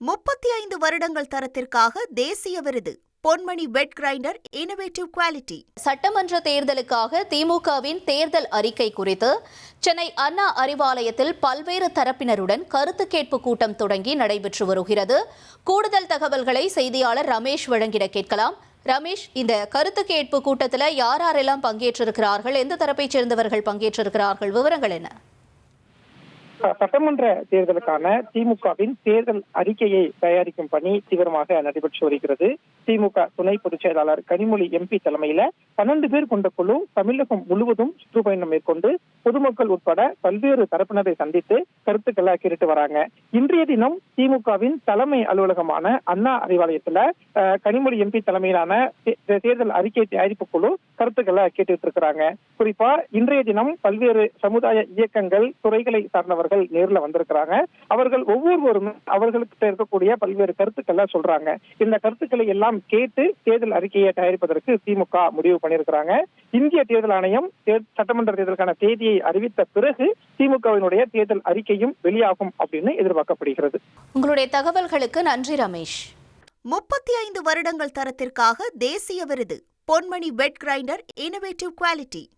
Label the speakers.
Speaker 1: முப்பத்தி ஐந்து வருடங்கள் தரத்திற்காக தேசிய விருது. Ponmani wet grinder innovative quality
Speaker 2: சட்டமன்ற தேர்தலுக்காக திமுகவின் தேர்தல் அறிக்கை குறித்து சென்னை அண்ணா அறிவாலயத்தில் பல்வேறு தரப்பினருடன் கருத்து கேட்பு கூட்டம் தொடங்கி நடைபெற்று வருகிறது. கூடுதல் தகவல்களை செய்தியாளர் ரமேஷ் வழங்கிட கேட்கலாம். ரமேஷ் இந்த கருத்து கேட்பு கூட்டத்தில் யார் யாரெல்லாம் பங்கேற்றிருக்கிறார்கள்? எந்த தரப்பைச் சேர்ந்தவர்கள் பங்கேற்றிருக்கிறார்கள்? விவரங்கள் என்ன?
Speaker 3: சட்டமன்ற தேர்தலுக்கான திமுகவின் தேர்தல் அறிக்கையை தயாரிக்கும் பணி தீவிரமாக நடைபெற்று வருகிறது. திமுக துணை பொதுச் செயலாளர் கனிமொழி எம்பி தலைமையில பன்னெண்டு பேர் கொண்ட குழு தமிழகம் முழுவதும் சுற்றுப்பயணம் மேற்கொண்டு பொதுமக்கள் உட்பட பல்வேறு தரப்பினரை சந்தித்து கருத்துக்களை கேட்டு வராங்க. இன்றைய தினம் திமுகவின் தலைமை அலுவலகமான அண்ணா அறிவாலயத்துல கனிமொழி எம்பி தலைமையிலான தே- தேர்தல் அறிக்கை தயாரிப்பு குழு கருத்துக்களை கேட்டுட்டு இருக்கிறாங்க குறிப்பா இன்றைய தினம் பல்வேறு சமுதாய இயக்கங்கள் துறைகளை சார்ந்தவர்கள் நேரில் வந்திருக்கிறாங்க. அவர்கள் ஒவ்வொருவரும் அவர்களுக்கு இருக்கக்கூடிய பல்வேறு கருத்துக்களை சொல்றாங்க. இந்த கருத்துக்களை எல்லாம் கேட்டு தேர்தல் அறிக்கையை தயாரிப்பதற்கு திமுக முடிவு பண்ணியிருக்கிறாங்க. இந்திய தேர்தல் ஆணையம் சட்டமன்ற தேர்தலுக்கான தேதியை அறிவித்த பிறகு திமுகவினுடைய தேர்தல் அறிக்கையும் வெளியாகும் அப்படின்னு எதிர்பார்க்கப்படுகிறது.
Speaker 2: உங்களுடைய தகவல்களுக்கு நன்றி ரமேஷ்.
Speaker 1: முப்பத்தி ஐந்து வருடங்கள் தரத்திற்காக தேசிய விருது. Ponmani wet grinder innovative quality